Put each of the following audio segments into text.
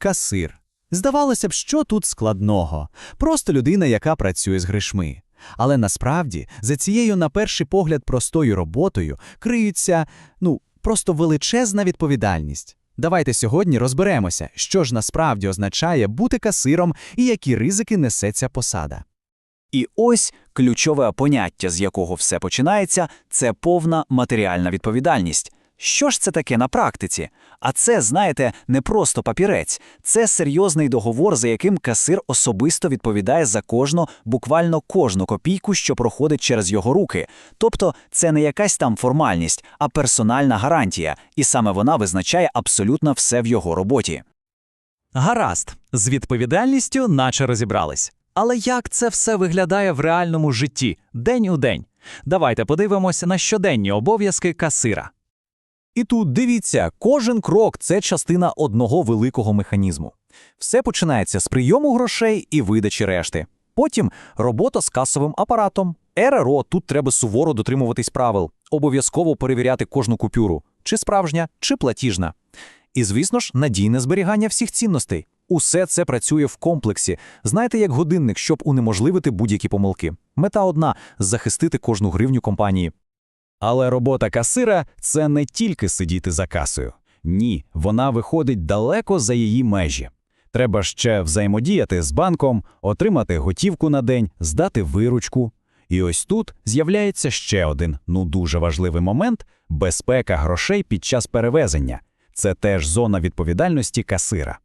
Касир. Здавалося б, що тут складного? Просто людина, яка працює з гришми. Але насправді за цією, на перший погляд, простою роботою криється, ну, просто величезна відповідальність. Давайте сьогодні розберемося, що ж насправді означає бути касиром і які ризики несе ця посада. І ось ключове поняття, з якого все починається, це повна матеріальна відповідальність. Що ж це таке на практиці? А це, знаєте, не просто папірець, це серйозний договор, за яким касир особисто відповідає за кожну, буквально кожну копійку, що проходить через його руки. Тобто це не якась там формальність, а персональна гарантія, і саме вона визначає абсолютно все в його роботі. Гаразд, з відповідальністю наче розібрались. Але як це все виглядає в реальному житті, день у день? Давайте подивимося на щоденні обов'язки касира. І тут дивіться, кожен крок це частина одного великого механізму. Все починається з прийому грошей і видачі решти. Потім робота з касовим апаратом. РРО тут треба суворо дотримуватись правил, обов'язково перевіряти кожну купюру, чи справжня, чи платіжна. І, звісно ж, надійне зберігання всіх цінностей. Усе це працює в комплексі. Знаєте, як годинник, щоб унеможливити будь-які помилки. Мета одна захистити кожну гривню компанії. Але робота касира це не тільки сидіти за касою. Ні, вона виходить далеко за її межі. Треба ще взаємодіяти з банком, отримати готівку на день, здати виручку. І ось тут з'являється ще один ну дуже важливий момент безпека грошей під час перевезення. Це теж зона відповідальності касира.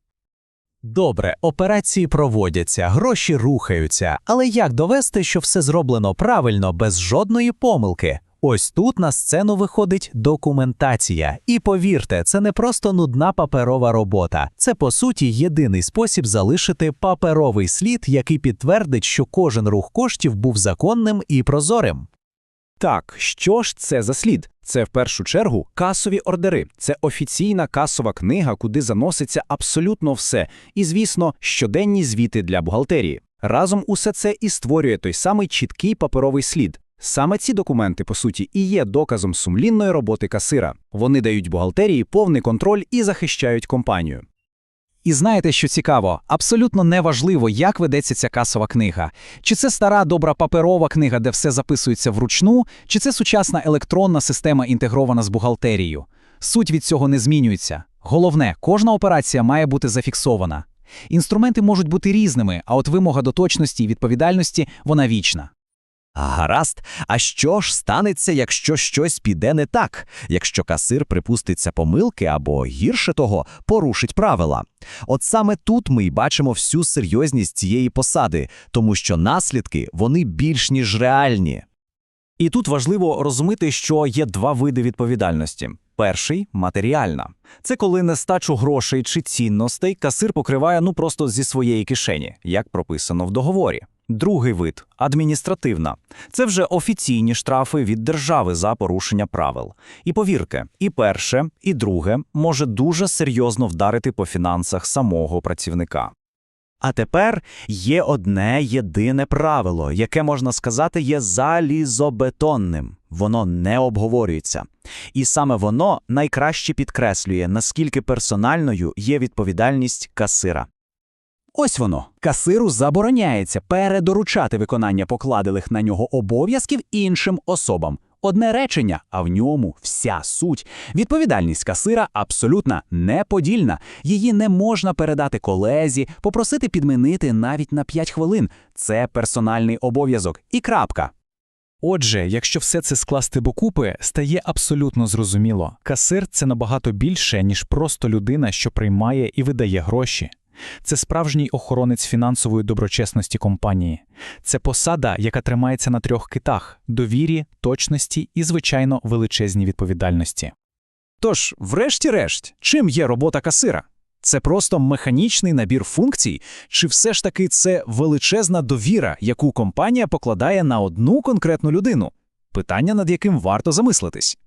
Добре, операції проводяться, гроші рухаються, але як довести, що все зроблено правильно, без жодної помилки? Ось тут на сцену виходить документація. І повірте, це не просто нудна паперова робота. Це по суті єдиний спосіб залишити паперовий слід, який підтвердить, що кожен рух коштів був законним і прозорим. Так, що ж це за слід? Це в першу чергу касові ордери. Це офіційна касова книга, куди заноситься абсолютно все. І, звісно, щоденні звіти для бухгалтерії. Разом усе це і створює той самий чіткий паперовий слід. Саме ці документи, по суті, і є доказом сумлінної роботи касира. Вони дають бухгалтерії повний контроль і захищають компанію. І знаєте, що цікаво, абсолютно неважливо, як ведеться ця касова книга. Чи це стара добра паперова книга, де все записується вручну, чи це сучасна електронна система інтегрована з бухгалтерією. Суть від цього не змінюється. Головне, кожна операція має бути зафіксована. Інструменти можуть бути різними, а от вимога до точності і відповідальності вона вічна. Гаразд, а що ж станеться, якщо щось піде не так, якщо касир припуститься помилки або, гірше того, порушить правила? От саме тут ми й бачимо всю серйозність цієї посади, тому що наслідки вони більш ніж реальні. І тут важливо розуміти, що є два види відповідальності. Перший матеріальна. Це коли нестачу грошей чи цінностей касир покриває ну просто зі своєї кишені, як прописано в договорі. Другий вид адміністративна. Це вже офіційні штрафи від держави за порушення правил. І повірте, і перше, і друге може дуже серйозно вдарити по фінансах самого працівника. А тепер є одне єдине правило, яке можна сказати є залізобетонним. Воно не обговорюється. І саме воно найкраще підкреслює, наскільки персональною є відповідальність касира. Ось воно. Касиру забороняється передоручати виконання покладених на нього обов'язків іншим особам. Одне речення, а в ньому вся суть. Відповідальність касира абсолютно неподільна. Її не можна передати колезі, попросити підмінити навіть на 5 хвилин. Це персональний обов'язок. І крапка. Отже, якщо все це скласти докупи, стає абсолютно зрозуміло. Касир це набагато більше, ніж просто людина, що приймає і видає гроші. Це справжній охоронець фінансової доброчесності компанії. Це посада, яка тримається на трьох китах довірі, точності і, звичайно, величезній відповідальності. Тож, врешті-решт, чим є робота касира? Це просто механічний набір функцій, чи все ж таки це величезна довіра, яку компанія покладає на одну конкретну людину? Питання, над яким варто замислитись.